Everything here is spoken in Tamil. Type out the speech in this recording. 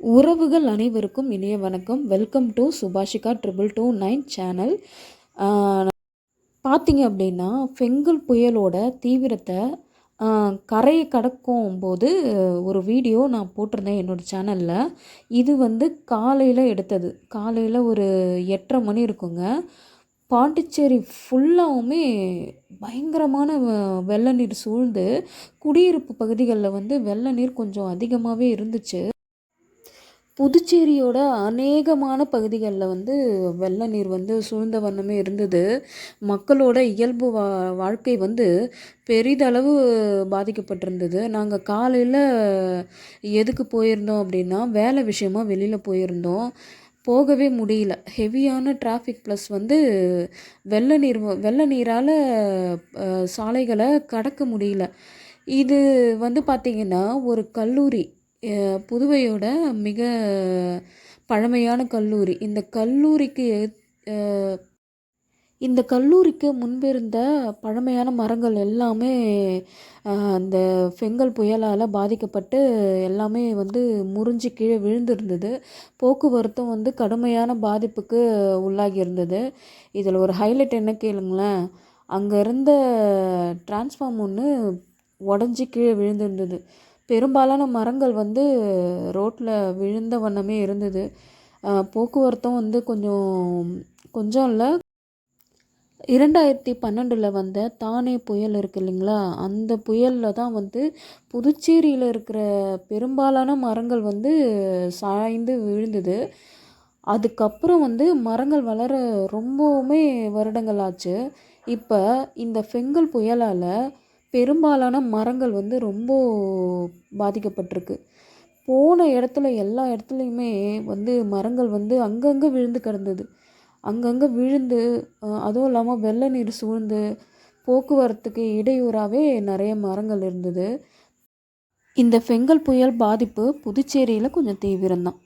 உறவுகள் அனைவருக்கும் இனிய வணக்கம். Welcome to Subashika triple two nine channel பார்த்தீங்க அப்படின்னா ஃபெங்கல் புயலோட தீவிரத்தை கரையை கடக்கும் போது ஒரு வீடியோ நான் போட்டிருந்தேன் என்னோடய சேனலில் இது வந்து காலையில் எடுத்தது. காலையில் ஒரு எட்டரை மணி இருக்குங்க. பாண்டிச்சேரி ஃபுல்லாகவுமே பயங்கரமான வெள்ள நீர் சூழ்ந்து குடியிருப்பு பகுதிகளில் வந்து வெள்ள நீர் கொஞ்சம் அதிகமாகவே இருந்துச்சு. புதுச்சேரியோட அநேகமான பகுதிகளில் வந்து வெள்ள நீர் வந்து சூழ்ந்த வண்ணமே இருந்தது. மக்களோட இயல்பு வா வாழ்க்கை வந்து பெரிதளவு பாதிக்கப்பட்டிருந்தது. நாங்கள் காலையில் எதுக்கு போயிருந்தோம் அப்படின்னா வேலை விஷயமா வெளியில் போயிருந்தோம். போகவே முடியல. ஹெவியான டிராஃபிக் ப்ளஸ் வந்து வெள்ள நீர் வெள்ள நீரால் சாலைகளை கடக்க முடியல. இது வந்து பார்த்திங்கன்னா ஒரு கல்லூரி புதுவையோட மிக பழமையான கல்லூரி. இந்த கல்லூரிக்கு இந்த கல்லூரிக்கு முன்பிருந்த பழமையான மரங்கள் எல்லாமே அந்த ஃபெங்கல் புயலால் பாதிக்கப்பட்டு எல்லாமே வந்து முறிஞ்சு கீழே விழுந்திருந்தது. போக்குவரத்தும் வந்து கடுமையான பாதிப்புக்கு உள்ளாகி இருந்தது இதில் ஒரு ஹைலைட் என்ன கேளுங்களேன். அங்கே இருந்த டிரான்ஸ்ஃபார்ம் ஒன்று உடஞ்சி கீழே விழுந்திருந்தது. பெரும்பாலான மரங்கள் வந்து ரோட்டில் விழுந்த வண்ணமே இருந்தது. போக்குவரத்தும் வந்து கொஞ்சம் கொஞ்சம் இல்லை. இரண்டாயிரத்தி பன்னெண்டில் வந்த தானே புயல் இருக்கு இல்லைங்களா? அந்த புயலில் தான் வந்து புதுச்சேரியில் இருக்கிற பெரும்பாலான மரங்கள் வந்து சாய்ந்து விழுந்தது. அதுக்கப்புறம் வந்து மரங்கள் வளர ரொம்பவுமே வருடங்கள் ஆச்சு. இப்போ இந்த ஃபெங்கல் புயலால் பெரும்பாலான மரங்கள் வந்து ரொம்ப பாதிக்கப்பட்டிருக்கு. போன இடத்துல எல்லா இடத்துலையுமே வந்து மரங்கள் வந்து அங்கங்கே விழுந்து கிடந்தது. அங்கங்கே விழுந்து அதுவும் இல்லாமல் வெள்ள நீர் சூழ்ந்து போக்குவரத்துக்கு இடையூறாகவே நிறைய மரங்கள் இருந்தது. இந்த ஃபெங்கல் புயல் பாதிப்பு புதுச்சேரியில் கொஞ்சம் தீவிரம்தான்.